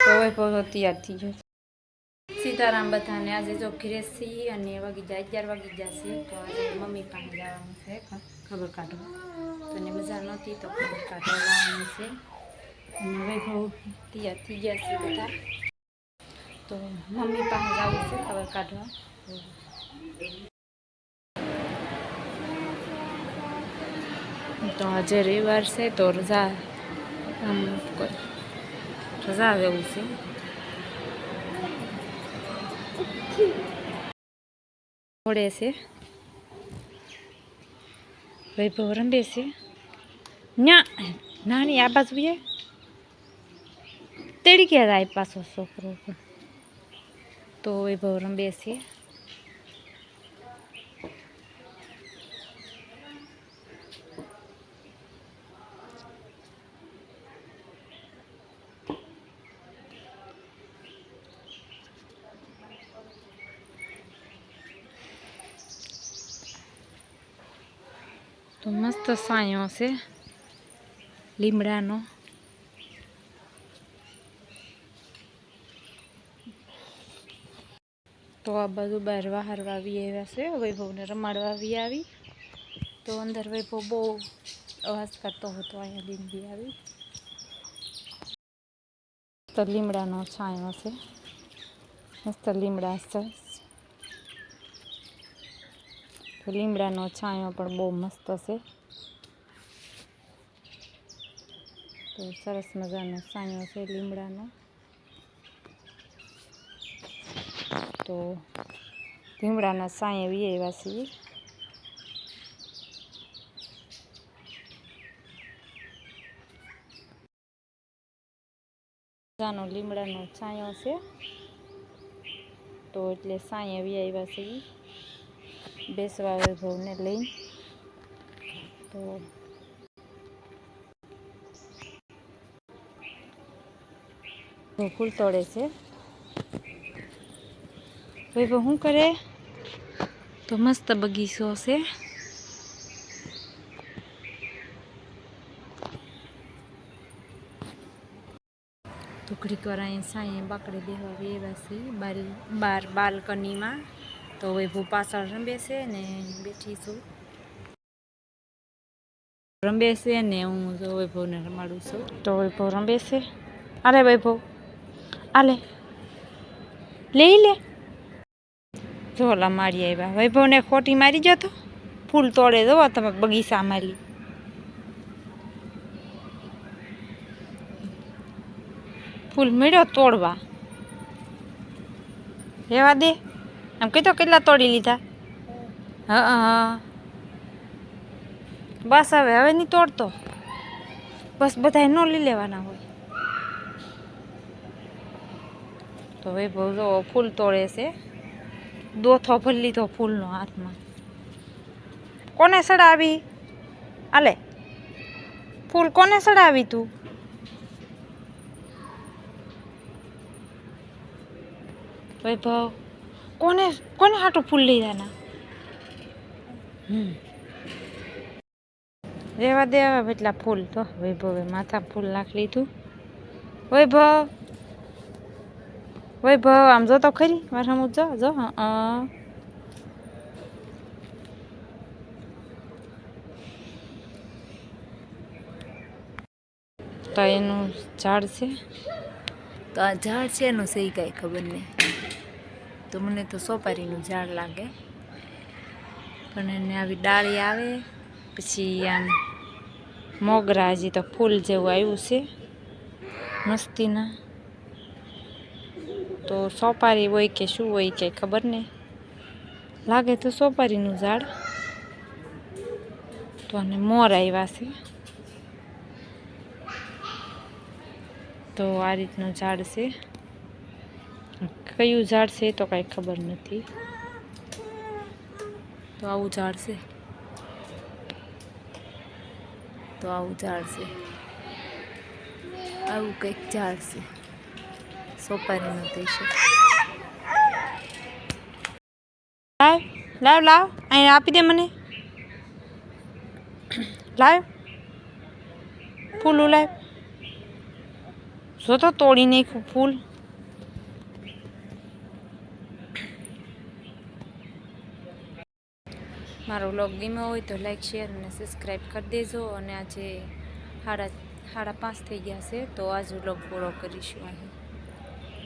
તો હવે પહોંચો તૈયાર થઈ ગયો સીતારામ બધાને આજે જો ઘરેસી અને વાગી જાય અગિયાર વાગી જશે, તો આજે મમ્મી પાસે જવાનું છે ખ- ખબર કાઢવા તો એને મજા નહોતી તો ખબર કાઢવા લાવવાની છે. અને વૈભવ તૈયાર થઈ ગયા છે બધા. તો મમ્મી પાસે જવું છે, ખબર કાઢવા. તો આજે રવિવાર છે, તો રજા આમ કોઈ રજા એવું છે થોડે છે વૈભવ છે ના નાની આ બાજુ એ તેડી ગયા જાય પાછો છોકરો તો વૈભવ રંબે છે તો મસ્ત સાયો છે લીમડાનો તો આ બધું બહાર વહારવા આવી આવ્યા છે વૈભવને રમાડવા આવી આવી તો અંદર વૈભવ બહુ અવાજ કરતો હતો અહીંયા લીંબી આવી તો લીમડાનો છાંયો છે મસ્ત લીમડા છે તો લીમડાનો છાંયો પણ બહુ મસ્ત છે. તો સરસ મજાનો છાંયો છે લીમડાનો. તો લીમડાના સાંયે વી આવ્યા છીએ. મજાનો લીમડાનો છાંયો છે. તો એટલે સાંયે વી આવ્યા છીએ. બેસવા વૈભવને લઈ તો ફૂલ તોડે છે. વૈભવ શું કરે? તો મસ્ત બગીચો છે. ટુકડી કરાય સાંયે બાકડી દેવા બેવા છે. બાર બાર બાલ્કનીમાં. તો વૈભવ પાછળ રમે છે ને બેઠી છું. રમે છે ને હું જો વૈભવને રમાડું છું. તો વૈભવ રમે છે. અરે વૈભવ. આલે. લઈ લે. ઓલા મારી આવ્યા. વૈભવને ખોટી મારી જતો ફૂલ તોડે દો તમે બગીચામાં લી ફૂલ મળ્યો તોડવા. રહેવા દે. આમ કીધો, કેટલા તોડી લીધા? હા હા બસ હવે હવે નહીં તોડતો. બસ બધા ન લઈ લેવાના હોય. તો વૈભવ જો ફૂલ તોડે છે. દોથો ભરી લીધો ફૂલનો હાથમાં. કોને સડાવી? આલે. ફૂલ કોને સડાવી તું? વૈભવ. કોને કોને હાટું ફૂલ લીધાના હમ. રેવા દે હવે એટલા ફૂલ તો વૈભવે માથા ફૂલ નાખ લીધું. વૈભવ વૈભવ આમ જો તો ખરી મારે હું જો જો હા તો એનું ઝાડ છે? તો આ ઝાડ છે એનું સહી કાંઈ ખબર નહીં. તો મને તો સોપારીનું ઝાડ લાગે. પણ એને આવી ડાળી આવે, પછી આમ મોગરા હજી તો ફૂલ જેવું આવ્યું છે, મસ્તીના. તો સોપારી હોય કે શું હોય કે ખબર નહીં. લાગે તો સોપારીનું ઝાડ. તો અને મોર આવ્યા છે. તો આ રીતનું ઝાડ છે. કયું ઝાડ છે તો કાંઈ ખબર નથી. તો આવું ઝાડ છે. તો આવું ઝાડ છે. આવું કંઈક ઝાડ છે. સોપારીનું થઈ છે. લાવ લાવ લાવ. અહીં આપી દે મને. લાવ. ફૂલ લાવ જો તો તોડી નાખ્યું ફૂલ. મારો વ્લોગ ગમ્યો હોય તો લાઈક શેર અને સબસ્ક્રાઈબ કરી દેજો. અને આજે સાડા સાડા પાંચ થઈ ગયા છે, તો આજ વ્લોગ પૂરો કરીશું અહીં.